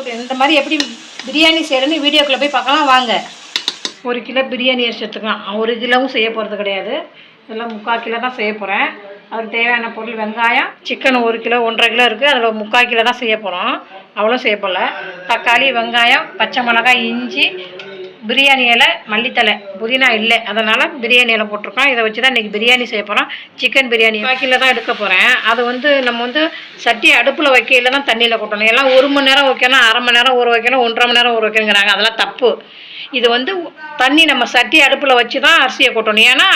ஒரு இந்த மாதிரி எப்படி பிரியாணி செய்கிறேன்னு வீடியோக்குள்ளே போய் பார்க்கலாம். வாங்க. ஒரு கிலோ பிரியாணி அரிசி எடுத்துக்கலாம் ஒரு கிலோவும் செய்ய போகிறது கிடையாது. இதெல்லாம் முக்கால் கிலோ தான் செய்ய போகிறேன் அதுக்கு தேவையான பொருள் வெங்காயம். சிக்கன் ஒரு கிலோ ஒன்றரை கிலோ இருக்குது அதில் முக்கால் கிலோ தான் செய்ய போகிறோம் அவ்வளோ செய்ய போகல தக்காளி வெங்காயம் பச்சை மிளகாய் இஞ்சி பிரியாணி இலை மல்லித்தலை. புதினா இல்லை. அதனால் பிரியாணி இலை போட்டிருக்கோம். இதை வச்சு தான் இன்றைக்கி பிரியாணி செய்ய போகிறோம் சிக்கன் பிரியாணி பாக்கியில் தான் எடுக்க போகிறேன் அது வந்து நம்ம வந்து சட்டி அடுப்பில் வைக்கையில் தான் தண்ணியில் கொட்டணும். எல்லாம் ஒரு மணி நேரம் வைக்கணும் அரை மணி நேரம் ஊற வைக்கணும் ஒன்றரை மணி நேரம் ஊற வைக்கணுங்கிறாங்க. அதெல்லாம் தப்பு. இது வந்து தண்ணி நம்ம சட்டி அடுப்பில் வச்சு தான் அரிசியை கொட்டணும். ஏன்னா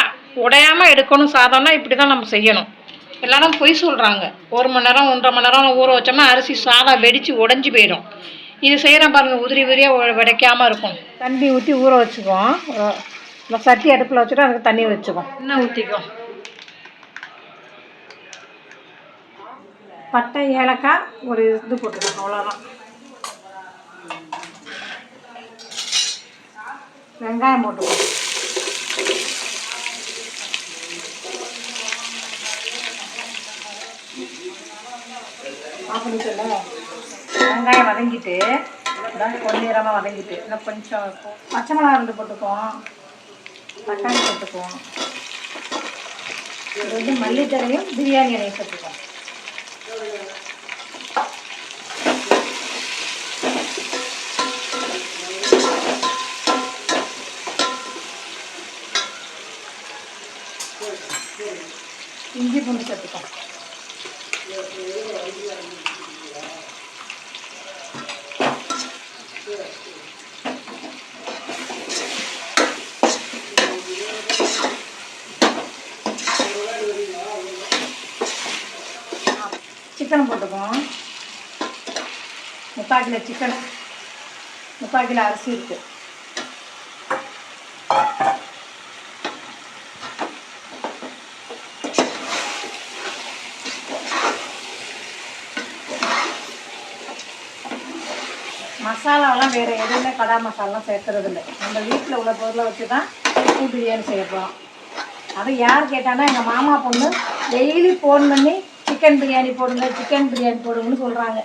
உடையாமல் எடுக்கணும் சாதம்னா இப்படி தான் நம்ம செய்யணும். எல்லாரும் பொய் சொல்கிறாங்க ஒரு மணி நேரம் ஒன்றரை மணி நேரம் ஊற வச்சோம்னா அரிசி சாதம் வெடித்து உடஞ்சி போயிடும். இது செய்கிறேன் பாருங்கள் உதிரி உதிரியாக உடைக்காமல் இருக்கும். தண்ணி ஊற்றி ஊற வச்சுக்குவோம். ஒரு- சட்டி அடுப்பில் வச்சுட்டு அதுக்கு தண்ணி வச்சுக்குவோம். எண்ணெய் ஊற்றிக்குவோம் பட்டை ஏலக்காய் ஒரு இது போட்டுக்கோம் அவ்வளோதான் வெங்காயம் போட்டுக்குவோம் ஆஃப் பண்ணிட்டல வெங்காயம் வதங்கிட்டு இதான் பொன்னிறமாக வதங்கிட்டு. இன்னும் கொஞ்சம் பச்சை மிளகா ரெண்டு போட்டுக்குவோம். தக்காளி போட்டுக்குவோம். இது வந்து மல்லித்தலையும் பிரியாணி இலையும் போட்டுக்குவோம். இஞ்சி பூண்டு சேர்த்துக்கோம் சிக்கன் போட்டுக்குவோம். முக்கால் கிலோ சிக்கன் முக்கால் கிலோ அரிசி இருக்கு. மசாலாவெல்லாம் வேறு எதுவுமே கடா மசாலாலாம் சேர்க்கறது இல்லை நம்ம வீட்டில் உள்ள பொருளை வச்சு தான் பூ பிரியாணி செய்ய போகிறோம் யார் கேட்டானா எங்கள் மாமா பொண்ணு டெய்லி ஃபோன் பண்ணி சிக்கன் பிரியாணி போடுங்க சிக்கன் பிரியாணி போடுங்கன்னு சொல்கிறாங்க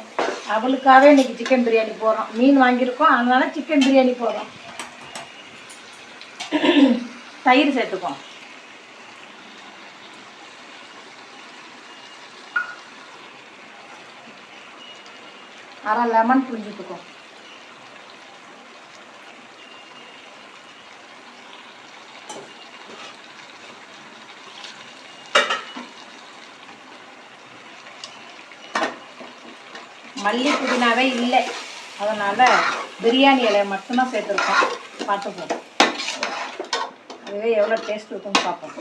அவளுக்காகவே இன்றைக்கி சிக்கன் பிரியாணி போடுறோம். மீன் வாங்கியிருக்கோம் அதனால சிக்கன் பிரியாணி போடுறோம். தயிர் சேர்த்துக்கோம் அரை லெமன் புரிஞ்சுட்டுக்கோம் மல்லி புதினாவே இல்லை. அதனால் பிரியாணி இலையை மட்டும்தான் சேர்த்துருக்கோம். பார்த்துப்போம் அதுவே எவ்வளோ டேஸ்ட் இருக்குன்னு பார்ப்போம்.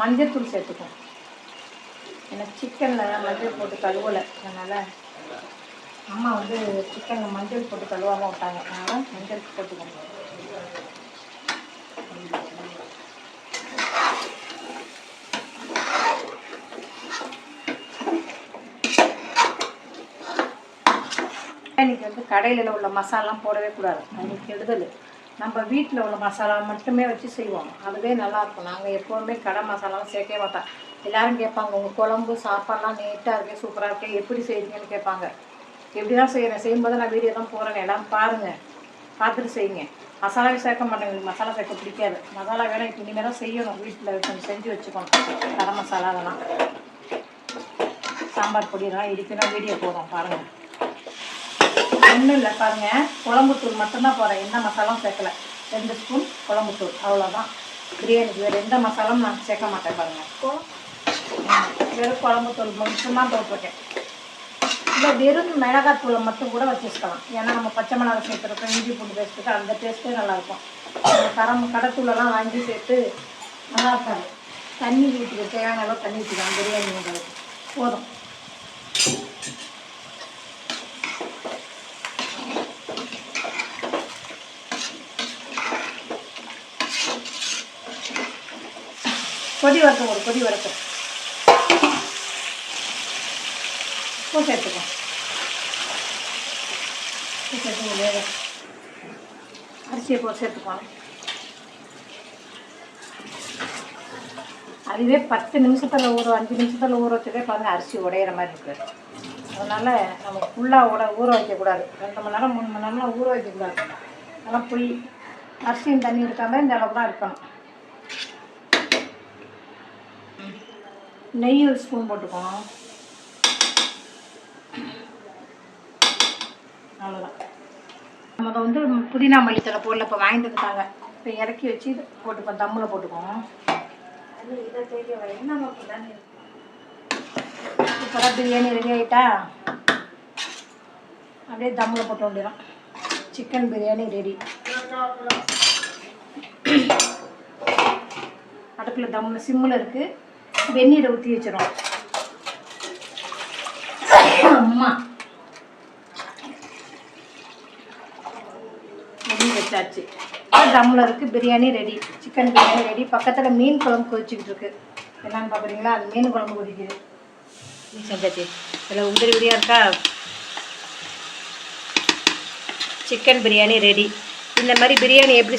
மஞ்சத்தூள் சேர்த்துக்கோம் ஏன்னா சிக்கனில் மஞ்சள் போட்டு கழுவலை. அதனால் அம்மா வந்து சிக்கனில் மஞ்சள் போட்டு கழுவாமல் விட்டாங்க. அதனால் மஞ்சள் போட்டுக்கோங்க இன்னைக்கு வந்து கடையில் உள்ள மசாலாம் போடவே கூடாது. அது கெடுதல். நம்ம வீட்டில் உள்ள மசாலா மட்டுமே வச்சு செய்வோம். அதுவே நல்லாயிருக்கும் நாங்கள் எப்போவுமே கடை மசாலாவும் சேர்க்கவே மாட்டோம். எல்லாரும் கேட்பாங்க உங்கள் குழம்பு சாப்பாடெலாம் நீட்டாக இருக்கே சூப்பராக இருக்கே எப்படி செய்வீங்கன்னு கேட்பாங்க. எப்படி தான் செய்கிறேன் செய்யும்போது நான் வீடியோ தான் போகிறேன் எல்லாம் பாருங்கள் பார்த்துட்டு செய்யுங்க. மசாலாவே சேர்க்க மாட்டேங்க எனக்கு மசாலா சேர்க்க பிடிக்காது. மசாலா வேணால் இப்போ இனிமேல் தான் செய்யணும். வீட்டில் கொஞ்சம் செஞ்சு வச்சுக்கணும். கடை மசாலா அதெல்லாம். சாம்பார் பொடியெல்லாம் இடிக்கணும் வீடியோ போதும் பாருங்கள் ஒன்றும் இல்லை பாருங்க. குழம்புத்தூள் மட்டும்தான் போடுறேன் எந்த மசாலாவும் சேர்க்கல. ரெண்டு ஸ்பூன் குழம்புத்தூள். அவ்வளோதான் பிரியாணிக்கு வேறு எந்த மசாலாவும் நான் சேர்க்க மாட்டேன் பாருங்க. ஆமா, வெறும் குழம்புத்தூள் மட்டும்தான் போட்டிருக்கேன். இல்லை வெறும் மிளகாத்தூளை மட்டும் கூட வச்சுக்கலாம். ஏன்னா நம்ம பச்சை மிளகாய் சேர்த்துருக்கோம் இஞ்சி பூண்டு பேஸ்ட்டுக்கு அந்த டேஸ்ட்டே நல்லாயிருக்கும். கரம் கடைத்தூளெல்லாம் வாங்கி சேர்த்து நல்லா இருக்காது. தண்ணி ஊற்றிக்க தேவையான அளவு தண்ணி ஊற்றிக்கலாம் பிரியாணி உங்களுக்கு போதும். கொதி வரட்டும் ஒரு கொதி வரட்டும். பூ சேர்த்துக்கோ பூ சேர்த்துக்கோ வேக. அரிசியை போ சேர்த்துக்கோ அதுவே பத்து நிமிஷத்தில் ஊற அஞ்சு நிமிஷத்தில் ஊற வச்சதே பாருங்கள் அரிசி உடையிற மாதிரி இருக்குது அதனால் நம்ம ஃபுல்லாக ஊற ஊற வைக்கக்கூடாது ரெண்டு மணி நேரம் மூணு மணி நேரம்லாம் ஊற வைக்கக்கூடாது நல்லா புளி அரிசியும் தண்ணி இருக்காம இந்த அளவுக்கு தான் இருக்கணும். நெய் ஒரு ஸ்பூன் போட்டுக்கணும் அவ்வளோதான் நம்ம அதை வந்து புதினா மல்லித்தலை போடல இப்போ வாங்கிட்டு வந்துட்டாங்க இப்போ இறக்கி வச்சு போட்டுப்போம் தம்மில் போட்டுக்குவோம் அது இதை தேடி வர என்ன நோக்கி தானே சூப்பராக பிரியாணி ரெடி ஆகிட்டா அப்படியே தம்மில் போட்டு வேண்டியதான் சிக்கன் பிரியாணி ரெடி அடுப்பில் தம்மில் சிம்மில் இருக்குது வெந்நீரை ஊற்றி வச்சிடும் அம்மா. வெந்நீர் வச்சாச்சு. தம்மில் இருக்குது biryani ready chicken biryani ready. பக்கத்தில் மீன் குழம்பு கொதிச்சுக்கிட்டு இருக்கு. என்னன்னு பார்க்குறீங்களா அது மீன் குழம்பு கொதிக்குது. செஞ்சாச்சு இதில் உதிரி உதிரியாக இருக்கா? Chicken biryani ready. இந்த மாதிரி பிரியாணி எப்படி